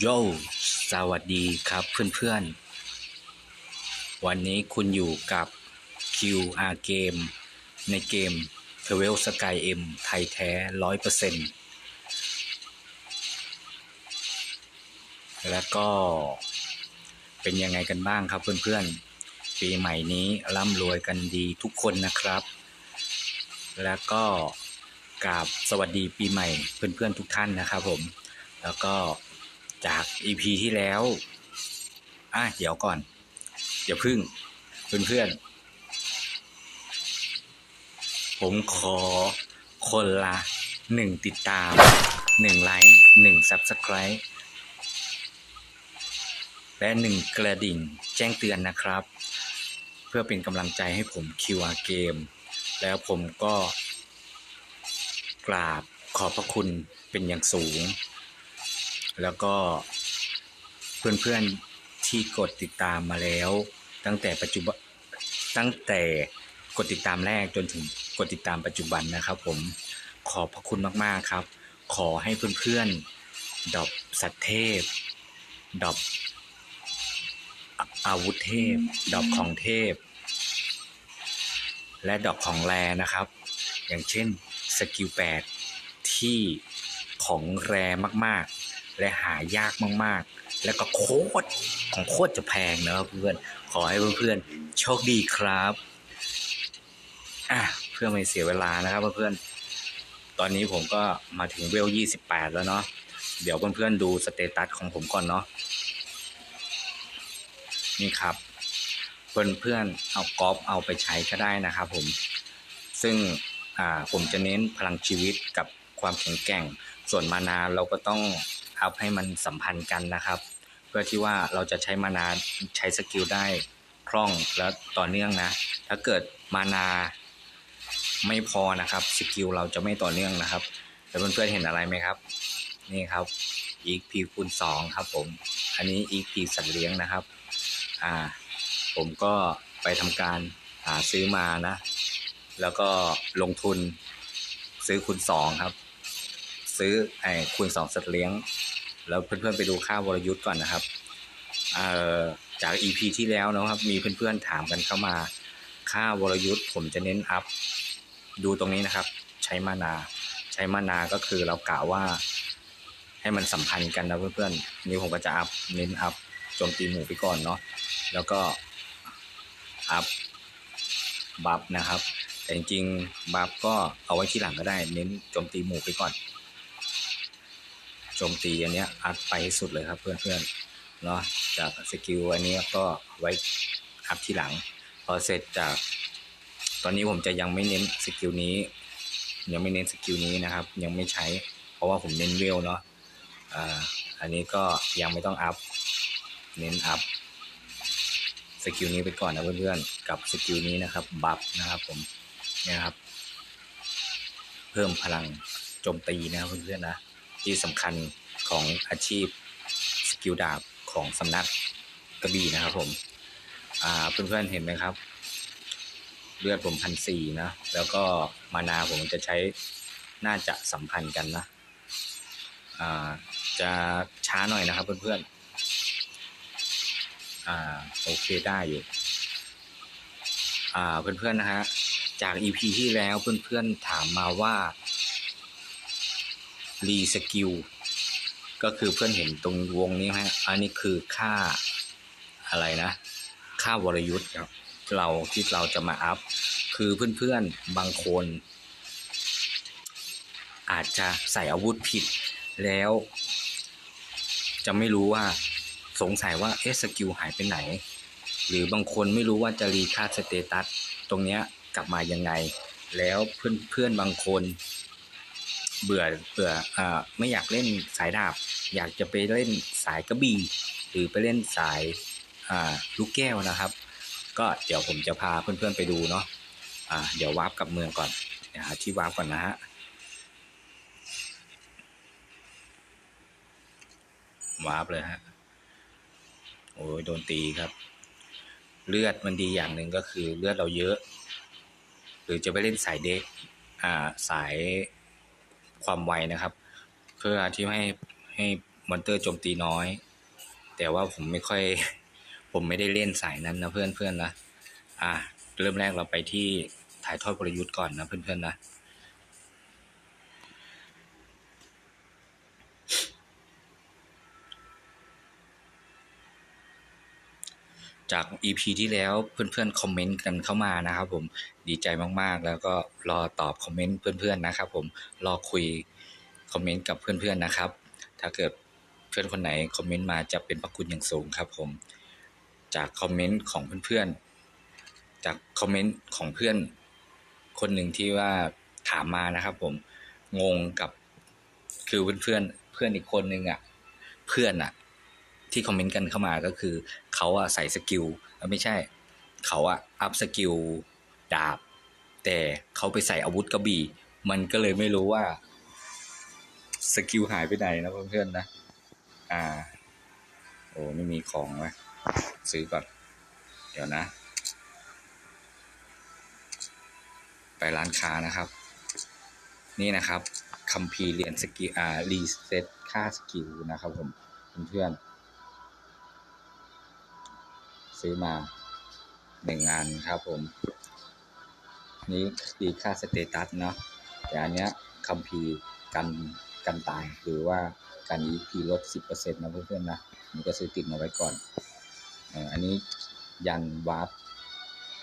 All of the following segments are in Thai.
โยสวัสดีครับเพื่อนๆ วันนี้คุณอยู่กับ QR Game ในเกม t r a v e l Sky M ไทยแท้100%แล้วก็เป็นยังไงกันบ้างครับเพื่อนๆ ปีใหม่นี้ร่ำรวยกันดีทุกคนนะครับ แล้วก็กราบสวัสดีปีใหม่เพื่อนๆทุกท่านนะครับผม แล้วก็ จาก EP ที่แล้ว อะเดี๋ยวก่อนเดี๋ยวพึ่งเพื่อนๆ ผมขอคนละหนึ่งติดตามหนึ่งไลค์หนึ่ง Subscribe และหนึ่งกระดิ่งแจ้งเตือนนะครับ เพื่อเป็นกำลังใจให้ผม QR เกม แล้วผมก็กราบขอบพระคุณเป็นอย่างสูง แล้วก็เพื่อนๆที่กดติดตามมาแล้ว ตั้งแต่ปัจจุบันตั้งแต่กดติดตามแรกจนถึงกดติดตามปัจจุบันนะครับ ผมขอบพระคุณมากๆครับ ขอให้เพื่อนๆดอบสัตเทพดอบอาวุธเทพ ดอบของเทพ และดอกของแรนะครับ อย่างเช่นสกิลแปดที่ของแรมาก และหายากมากๆ แล้วก็โคตรของโคตรจะแพงนะครับเพื่อนขอให้เพื่อนๆโชคดีครับอะเพื่อไม่เสียเวลานะครับเพื่อนๆตอนนี้ผมก็มาถึงเวล28แปดแล้วเนาะเดี๋ยวเพื่อนๆดูสเตตัสของผมก่อนเนาะนี่ครับเพื่อนๆเอากอล์ฟเอาไปใช้ก็ได้นะครับผมซึ่งผมจะเน้นพลังชีวิตกับความแข็งแกร่ง ส่วนมานาเราก็ต้อง อัพให้มันสัมพันธ์กันนะครับ เพื่อที่ว่าเราจะใช้มานาใช้สกิลได้คล่องและต่อเนื่องนะ ถ้าเกิดมานาไม่พอนะครับสกิลเราจะไม่ต่อเนื่องนะครับแล้วเพื่อนๆเห็นอะไรไหมครับ นี่ครับ EXP คูณ2ครับผม อันนี้ EXP สัตว์เลี้ยงนะครับอ่าผมก็ไปทำการหาซื้อมานะ แล้วก็ลงทุนซื้อคูณสองครับ ซื้อไอ้คูณสองสัตว์เลี้ยง แล้วเพื่อนๆไปดูค่าวรยุทธ์ก่อนนะครับเอ่อจาก EP ที่แล้วนะครับ มีเพื่อนๆถามกันเข้ามา ค่าวรยุทธ์ผมจะเน้นอัพ ดูตรงนี้นะครับ ใช้มานา ใช้มานาก็คือเรากะว่าให้มันสัมพันธ์กันนะเพื่อนๆนี่ผมก็จะอัพเน้นอัพโจมตีหมู่ไปก่อนเนาะแล้วก็อัพบัฟนะครับ แต่จริงๆบัฟก็เอาไว้ที่หลังก็ได้ เน้นโจมตีหมู่ไปก่อน โจมตีอันเนี้ยอัดไปให้สุดเลยครับเพื่อนๆเนาะจากสกิลอันนี้ก็ไว้อัพที่หลัง พอเสร็จจาก ตอนนี้ผมจะยังไม่เน้นสกิลนี้ ยังไม่เน้นสกิลนี้นะครับ ยังไม่ใช้ เพราะว่าผมเน้นเวลเนาะอ่าอันนี้ก็ยังไม่ต้องอัพเน้นอัพสกิลนี้ไปก่อนนะเพื่อนๆ กับสกิลนี้นะครับบัฟนะครับผมเนี่ยครับ เพิ่มพลังโจมตีนะครับเพื่อนๆนะ ที่สำคัญของอาชีพสกิลดาบของสำนักกระบี่นะครับผมเพื่อนๆเห็นไหมครับ เลือดผมพันสี่นะ แล้วก็มานาผมจะใช้น่าจะสัมพันธ์กันนะจะช้าหน่อยนะครับเพื่อนๆอโอเคได้อยู่เพื่อนๆนะฮะจาก EP ที่แล้วเพื่อนๆถามมาว่า รีสกิลก็คือเพื่อนเห็นตรงวงนี้ไหมอันนี้คือค่าอะไรนะ ค่าวรยุทธ์ครับเราที่เราจะมาอัพ คือเพื่อนๆบางคน อาจจะใส่อาวุธผิดแล้ว จะไม่รู้ว่าสงสัยว่าเอสกิลหายไปไหน หรือบางคนไม่รู้ว่าจะรีค่าสเตตัสตรงเนี้ยกลับมายังไง แล้วเพื่อนเพื่อนบางคน เบื่อเบื่ออไม่อยากเล่นสายดาบ อยากจะไปเล่นสายกระบี่หรือไปเล่นสายลูกแก้วนะครับ ก็เดี๋ยวผมจะพาเพื่อนๆไปดูเนาะอ่าเดี๋ยววาร์ปกลับเมืองก่อนเดี๋ยวหาที่วาร์ปก่อนนะฮะวาร์ปเลยฮะโอ้ยโดนตีครับ เลือดมันดีอย่างหนึ่งก็คือเลือดเราเยอะ หรือจะไปเล่นสายเด็กอ่าสาย ความไวนะครับ เพื่อที่ให้ให้มอนเตอร์โจมตีน้อย แต่ว่าผมไม่ค่อย ผมไม่ได้เล่นสายนั้นนะเพื่อนเพื่อนๆนะอะเริ่มแรกเราไปที่ถ่ายทอดกลยุทธ์ก่อนนะเพื่อนเพื่อนๆนะ จาก EP ที่แล้วเพื่อนๆคอมเมนต์กันเข้ามานะครับผมดีใจมากๆ แล้วก็รอตอบคอมเมนต์เพื่อนๆนะครับผมรอคุยคอมเมนต์กับเพื่อนๆนะครับ ถ้าเกิดเพื่อนคนไหนคอมเมนต์มาจะเป็นพระคุณอย่างสูงครับผมจากคอมเมนต์ของเพื่อนๆจากคอมเมนต์ของเพื่อนคนหนึ่งที่ว่าถามมานะครับผมงงกับคือเพื่อนๆเพื่อนอีกคนนึงอะเพื่อนอะที่คอมเมนต์กันเข้ามาก็คือ เขาอะใส่สกิลไม่ใช่ เขาอะอัพสกิลดาบ แต่เขาไปใส่อาวุธกระบี่ มันก็เลยไม่รู้ว่าสกิลหายไปไหนนะเพื่อนๆนะ อ่า โอ้ไม่มีของวะซื้อก่อนเดี๋ยวนะ ไปร้านค้านะครับ นี่นะครับคัมภีเรียนสกิลอ่ารีเซ็ตค่าสกิลนะครับผมเพื่อนๆ ซื้อมาหนึ่งอันครับผม นี้ดีค่าสเตตัสเนาะแต่อันเนี้ยคัมภีร์กันกันตายหรือว่าการ EP ลด10%นะเพื่อนๆนะนี่ก็ซื้อติดมาไว้ก่อนอันนี้ยันวาร์ป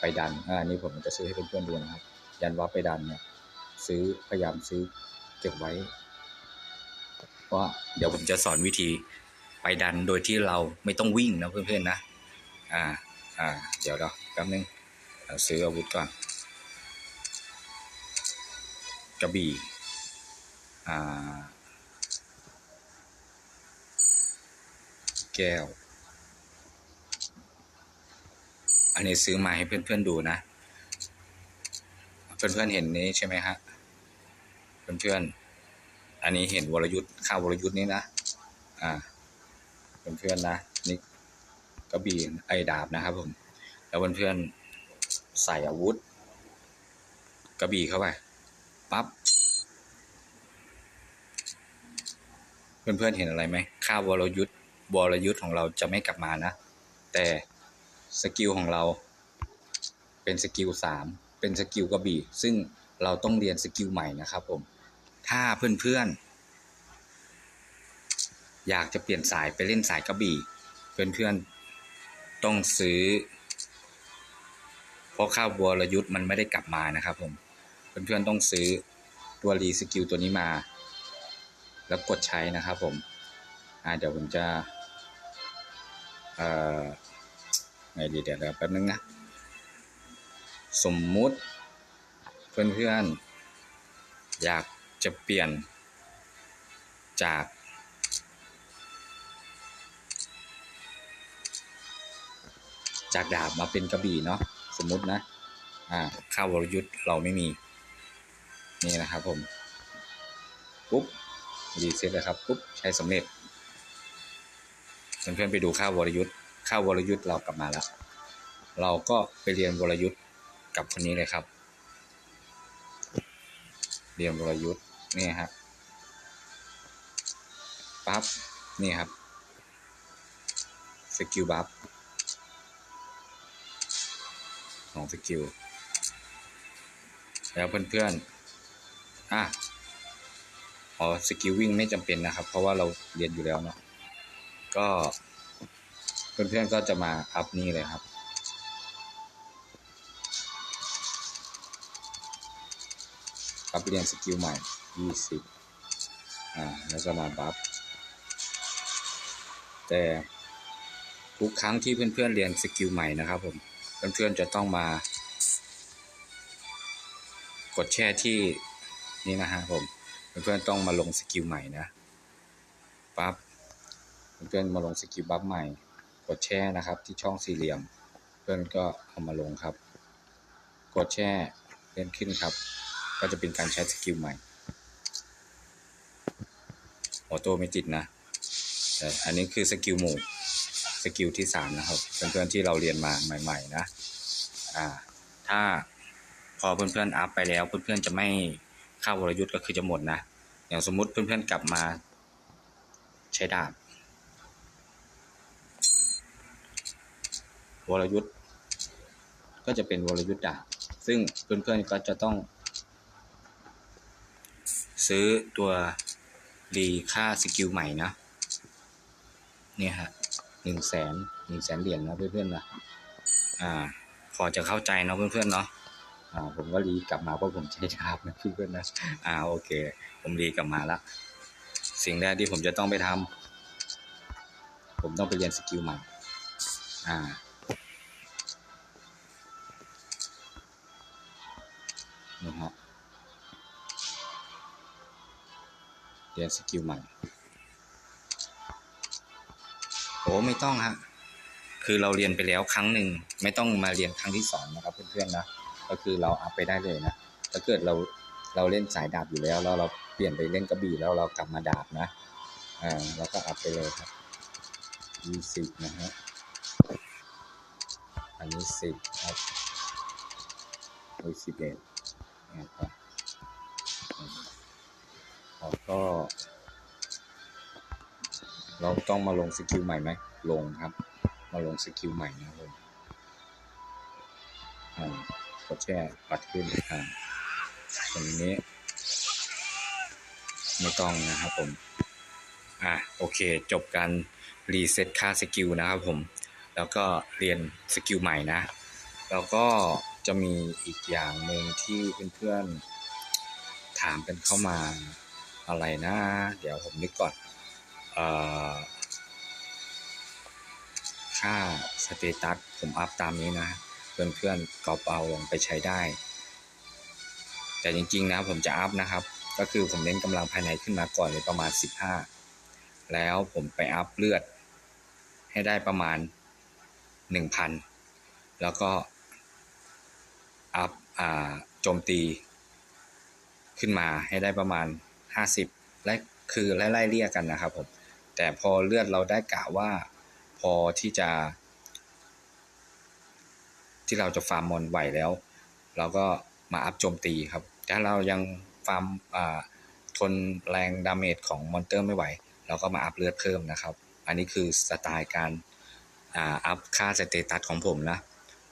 ไปดันอ่าอันนี้ผมจะซื้อให้เพื่อนๆดูนะครับ ยันวาร์ปไปดันเนี่ยซื้อพยายามซื้อเก็บไว้เพราะเดี๋ยวผมจะสอนวิธีไปดันโดยที่เราไม่ต้องวิ่งนะเพื่อนๆนะ อ่า อ่า เดี๋ยวเราแป๊บนึงซื้ออาวุธก่อน กระบี่ อ่า แก้ว อันนี้ซื้อมาให้เพื่อนๆดูนะ เพื่อนๆเห็นนี้ใช่ไหมฮะ เพื่อนๆ อันนี้เห็นวรยุทธ์ข้าววรยุทธ์นี้นะ อ่า เพื่อนๆนะนี่ กระบี่ไอ้ดาบนะครับผม แล้วเพื่อนๆใส่อาวุธ กระบี่เข้าไปปั๊บเพื่อนๆเห็นอะไรไหมค่าวรยุทธ์วรยุทธ์ของเราจะไม่กลับมานะ แต่สกิลของเรา เป็นสกิลสามเป็นสกิลกระบี่ ซึ่งเราต้องเรียนสกิลใหม่นะครับผม ถ้าเพื่อนๆอยากจะเปลี่ยนสายไปเล่นสายกระบี่ เพื่อนๆ ต้องซื้อ เพราะข้าวบัวรยุทธ์มันไม่ได้กลับมานะครับผม เพื่อนๆต้องซื้อตัวรีสกิลตัวนี้มา แล้วกดใช้นะครับผม อ่าเดี๋ยวผมจะ เอ่อไงดีเดี๋ยวเดี๋ยวแป๊บนึงนะ สมมุติเพื่อนๆอยากจะเปลี่ยนจาก จากดาบมาเป็นกระบี่เนาะสมมตินะ อ่าข้าววรยุทธ์เราไม่มี นี่นะครับผม ปุ๊บรีเซ็ตเลยครับปุ๊บใช้สำเร็จเพื่อนๆไปดูข้าววรยุทธ์ข้าววรยุทธ์เรากลับมาแล้ว เราก็ไปเรียนวรยุทธ์กับคนนี้เลยครับ เรียนวรยุทธ์นี่ฮะปั๊บนี่ครับสกิลบัฟ ของสกิล แล้วเพื่อนๆ อะ อ๋อ สกิลวิ่งไม่จำเป็นนะครับ เพราะว่าเราเรียนอยู่แล้วเนาะ ก็ เพื่อนๆ ก็จะมาอัพนี่เลยครับ อัพเรียนสกิลใหม่ 20 อ่า แล้วก็มาบัฟ แต่ทุกครั้งที่เพื่อนๆเรียนสกิลใหม่นะครับผม เพื่อนๆจะต้องมา กดแช่ที่นี่นะฮะผมเพื่อนๆต้องมาลงสกิลใหม่นะปั๊บเพื่อนๆมาลงสกิลบัฟใหม่ กดแช่นะครับ ที่ช่องสี่เหลี่ยม เพื่อนก็เอามาลงครับ กดแช่เลื่อนขึ้นครับ ก็จะเป็นการใช้สกิลใหม่ออโต้ไม่ติดนะแต่อันนี้คือสกิลหมู่ สกิลที่สามนะครับเพื่อนๆที่เราเรียนมาใหม่ ๆ นะอ่าถ้าพอเพื่อนๆอัพไปแล้วเพื่อนๆจะไม่เข้าวรยุทธ์ก็คือจะหมดนะอย่างสมมุติเพื่อนๆกลับมาใช้ดาบวรยุทธ์ก็จะเป็นวรยุทธ์ดาบซึ่งเพื่อนๆก็จะต้อง ซื้อตัวรีค่าสกิลใหม่นะเนี่ยฮะ หนึ่งแสนหนึ่งแสนเหรียญนะเพื่อนๆนะอ่า พอจะเข้าใจเนาะเพื่อนๆเนาะอ่าผมก็รีกลับมาเพราะผมใช้ดาบนะเพื่อนๆนะอ่าโอเค ผมรีกลับมาละสิ่งแรกที่ผมจะต้องไปทำผมต้องไปเรียนสกิลใหม่อ่านะฮะเรียนสกิลใหม่ โอ้ไม่ต้องฮะคือเราเรียนไปแล้วครั้งหนึ่งไม่ต้องมาเรียนครั้งที่สองนะครับเพื่อนๆนะก็คือเราอัพไปได้เลยนะถ้าเกิดเราเราเล่นสายดาบอยู่แล้วแล้วเราเปลี่ยนไปเล่นกระบี่แล้วเรากลับมาดาบนะอ่าเราก็อัพไปเลยครับยี่สิบนะฮะอันนี้สิบครับอันนี้สิบเอ็ดนะครับแล้วก็ เราต้องมาลงสกิลใหม่ไหมลงครับ มาลงสกิลใหม่นะครับผมอ่ากดแช่ปัดขึ้นอ่าตรงนี้ ไม่ต้องนะครับผม อะโอเค จบการรีเซ็ตค่าสกิลนะครับผม แล้วก็เรียนสกิลใหม่นะ แล้วก็จะมีอีกอย่างหนึ่งที่เพื่อนๆถามกันเข้ามาอะไรนะ เดี๋ยวผมนึกก่อน ค่าสเตตัสผมอัพตามนี้นะ เพื่อนๆกอบเอาลงไปใช้ได้ แต่จริงๆนะผมจะอัพนะครับ ก็คือผมเน้นกำลังภายในขึ้นมาก่อนเลยประมาณ 15 แล้วผมไปอัพเลือด ให้ได้ประมาณ 1,000 แล้วก็อัพโจมตี ขึ้นมาให้ได้ประมาณ 50 และคือไล่เรียกกันนะครับผม แต่พอเลือดเราได้กะว่า พอที่จะ ที่เราจะฟาร์มมอนไหวแล้ว เราก็มาอัพโจมตีครับ ถ้าเรายังฟาร์มทนแรงดาเมจของมอนเตอร์ไม่ไหว เราก็มาอัพเลือดเพิ่มนะครับ อันนี้คือสไตล์การอัพค่าสเตตัสของผมนะ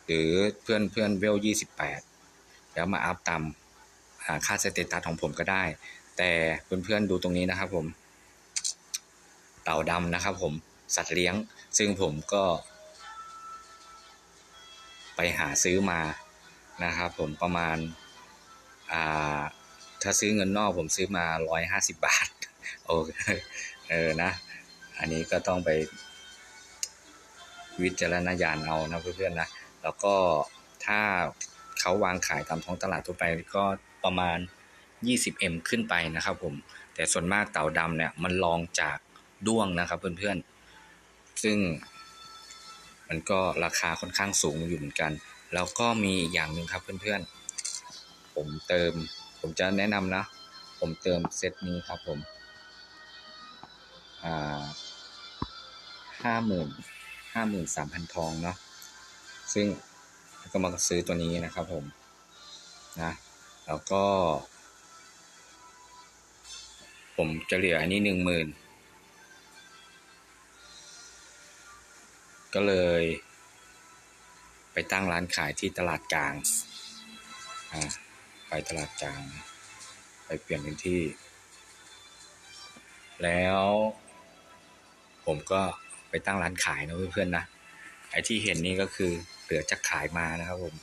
หรือเพื่อนเพื่อนเวลยี่สิบแปดแล้วมาอัพตามค่าสเตตัสของผมก็ได้ แต่เพื่อนเพื่อนๆดูตรงนี้นะครับผม เต่าดำนะครับ ผมสัตว์เลี้ยง ซึ่งผมก็ ไปหาซื้อมานะครับ ผมประมาณอ่าถ้าซื้อเงินนอกผมซื้อมาร้อยห้าสิบบาทโอเคเออนะ อันนี้ก็ต้องไป วิจารณญาณเอานะเพื่อนๆนะ แล้วก็ถ้าเขาวางขายตามท้องตลาดทั่วไปก็ประมาณ 20M ขึ้นไปนะครับผม แต่ส่วนมากเต่าดำเนี่ย มันลองจาก ด้วงนะครับเพื่อนๆ ซึ่งมันก็ราคาค่อนข้างสูงอยู่เหมือนกัน แล้วก็มีอีกอย่างหนึ่งครับเพื่อนๆ ผมเติม ผมจะแนะนำนะ ผมเติมเซตนี้ครับผมห้าหมื่นห้าหมื่นสามพันทองเนาะ ซึ่งก็มาซื้อตัวนี้นะครับผม นะ แล้วก็ ผมจะเหลืออันนี้หนึ่งหมื่น ก็เลย ไปตั้งร้านขายที่ตลาดกลางอ่าไปตลาดกลาง ไปเปลี่ยนเป็นที่ แล้ว ผมก็ไปตั้งร้านขายนะเพื่อนๆนะไอ้ที่เห็นนี่ก็คือเหลือจากขายมานะครับผม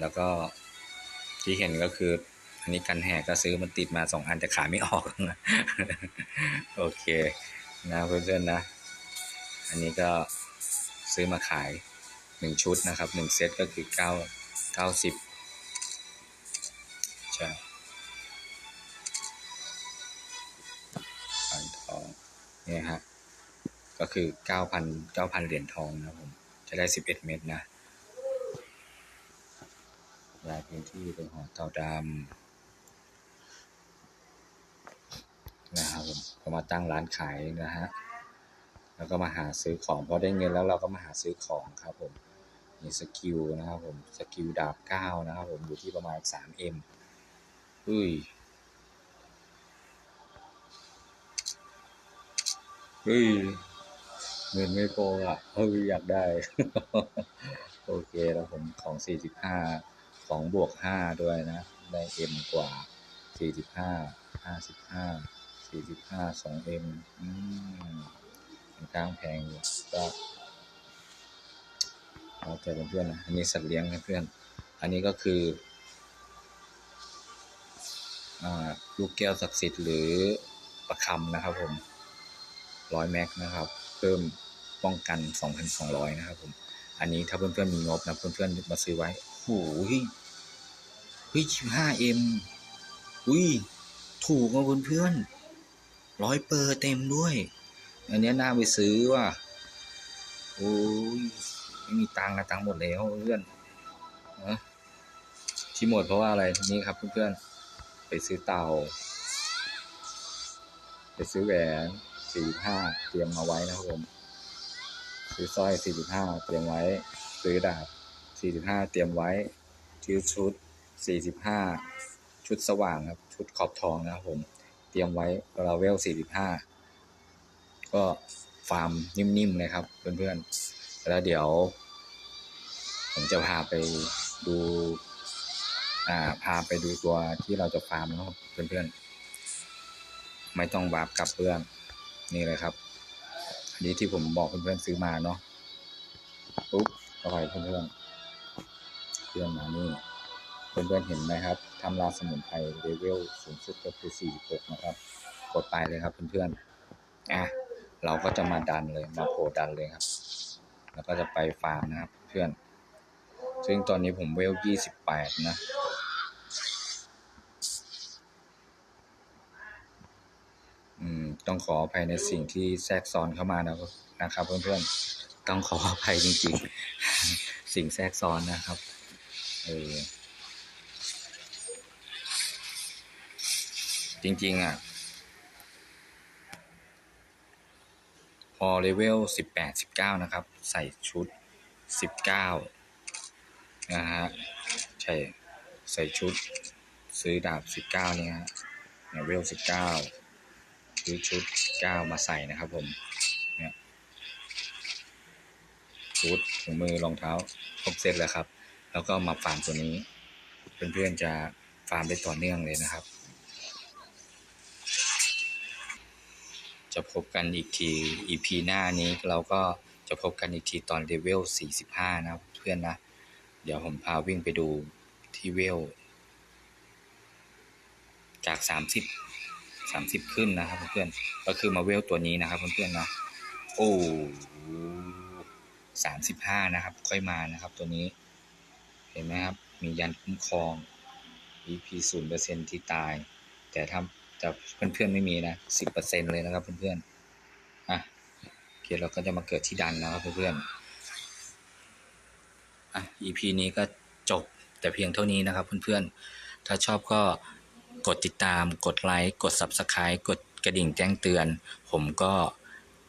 แล้วก็ที่เห็นก็คือ อันนี้กันแหกก็ซื้อมันติดมาสองอันแต่ขายไม่ออก โอเค นะเพื่อนๆนะ อันนี้ก็ซื้อมาขายหนึ่งชุดนะครับหนึ่งเซตก็คือเก้าเก้าสิบใช่พันทองเนี่ยฮะก็คือเก้าพันเก้าพันเหรียญทองนะผม จะได้สิบเอ็ดเม็ดนะลายพื้นที่เป็นหอเต่าดำนะครับผมก็มาตั้งร้านขายนะฮะ แล้วก็มาหาซื้อของพอได้เงินแล้วเราก็มาหาซื้อของครับผมมีสกิลนะครับผมสกิลดาบเก้านะครับผมอยู่ที่ประมาณ 3M อุ้ยเฮ้ยเงินไม่พออะเฮ้ยอยากได้ โอเคแล้วผมของสี่สิบห้าสองบวกห้าด้วยนะ ได้เอ็มกว่าสี่สิบห้าห้าสิบห้าสี่สิบห้าสองเอ็ม ค้างแพงอยู่ก็เอาใจเพื่อนๆนะอันนี้สัตว์เลี้ยงนะเพื่อน อันนี้ก็คืออลูกแก้วศักดิ์สิทธิ์หรือประคำนะครับผมร้อยแม็กนะครับ เพิ่มป้องกัน 2,200 นะครับผม อันนี้ถ้าเพื่อนๆมีงบนะเพื่อนๆมาซื้อไว้โอ้โหเฮ้ย 15M อุ้ย ถูกอะเพื่อนๆร้อยเปอร์เต็มด้วย อันนี้น่าไปซื้อว่ะโอ้ยไม่มีตังค์นะตังค์หมดแล้วเพื่อนนะที่หมดเพราะว่าอะไรนี่ครับเพื่อนๆไปซื้อเตาไปซื้อแหวนสี่ห้าเตรียมมาไว้นะครับผมซื้อสร้อยสี่สิบห้าเตรียมไว้ ซื้อดาบสี่สิบห้าเตรียมไว้ซื้อชุดสี่สิบห้าชุดสว่างครับ ชุดขอบทองนะครับผม เตรียมไว้ราเวลสี่สิบห้า ก็ฟาร์มนิ่มๆเลยครับ เพื่อนๆ แล้วเดี๋ยว ผมจะพาไปดูอ่าพาไปดูตัวที่เราจะฟาร์มนะครับเพื่อนๆ ไม่ต้องวาร์ปกลับเพื่อนนี่เลยครับ อันนี้ที่ผมบอกเพื่อนๆซื้อมาเนาะปุ๊บเข้าไปเพื่อนๆเพื่อนมานี่เพื่อนๆเห็นไหมครับทำลาสมุนไพรเลเวลสูงสุดก็คือ46นะครับ กดไปเลยครับเพื่อนๆอะ เราก็จะมาดันเลยมาโผล่ดันเลยครับ แล้วก็จะไปฟาร์มนะครับเพื่อน ซึ่งตอนนี้ผมเวล28นะอืมต้องขออภัยในสิ่งที่แทรกซ้อนเข้ามานะนะครับ เพื่อนๆ ต้องขออภัยจริงๆ สิ่งแทรกซ้อนนะครับเออจริงๆอะ พอเลเวลสิบแปดสิบเก้านะครับ ใส่ชุดสิบเก้านะฮะใช่ใส่ชุดซื้อดาบสิบเก้าเนี่ยฮะเลเวลสิบเก้าซื้อชุดเก้ามาใส่นะครับผมเนี่ยชุดถุงมือรองเท้าครบเซตแล้วครับ แล้วก็มาฟาร์มตัวนี้ เพื่อนๆจะฟาร์มได้ต่อเนื่องเลยนะครับ จะพบกันอีกที EP หน้านี้เราก็จะพบกันอีกทีตอนเลเวล 45 นะครับเพื่อนนะ เดี๋ยวผมพาวิ่งไปดูที่เวล จาก 30 30 ขึ้นนะครับเพื่อนก็คือมาเวลตัวนี้นะครับเพื่อนๆนะโอ้สามสิบห้านะครับ ค่อยมานะครับ ตัวนี้ เห็นไหมครับ มียันคุ้มครอง EP ศูนย์เปอร์เซ็นที่ตาย แต่ถ้า แต่เพื่อนๆไม่มีนะสิบเปอร์เซ็นเลยนะครับเพื่อนๆอะโอเคเราก็จะมาเกิดที่ดันนะครับเพื่อนๆอะ EP นี้ก็จบแต่เพียงเท่านี้นะครับเพื่อนๆ ถ้าชอบก็กดติดตาม กดไลค์ กด Subscribe กดกระดิ่งแจ้งเตือน ผมก็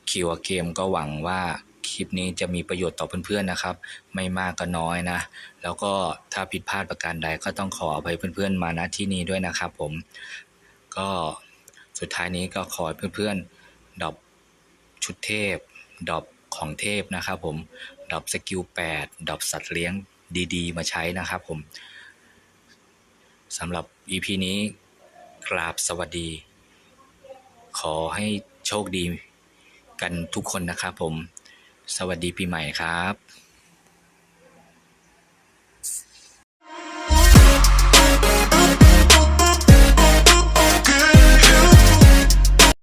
คิวเกมก็หวังว่าคลิปนี้จะมีประโยชน์ต่อเพื่อนๆนะครับ ไม่มากก็น้อยนะ แล้วก็ถ้าผิดพลาดประการใดก็ต้องขออภัยเพื่อนๆมาณที่นี้ด้วยนะครับผม ก็สุดท้ายนี้ก็ขอให้เพื่อนๆดรอปชุดเทพดรอปของเทพนะครับผมดรอปสกิล8ดรอปสัตว์เลี้ยงดีๆ มาใช้นะครับผมสำหรับ EP นี้กราบสวัสดี ขอให้โชคดีกันทุกคนนะครับผม สวัสดีปีใหม่ครับ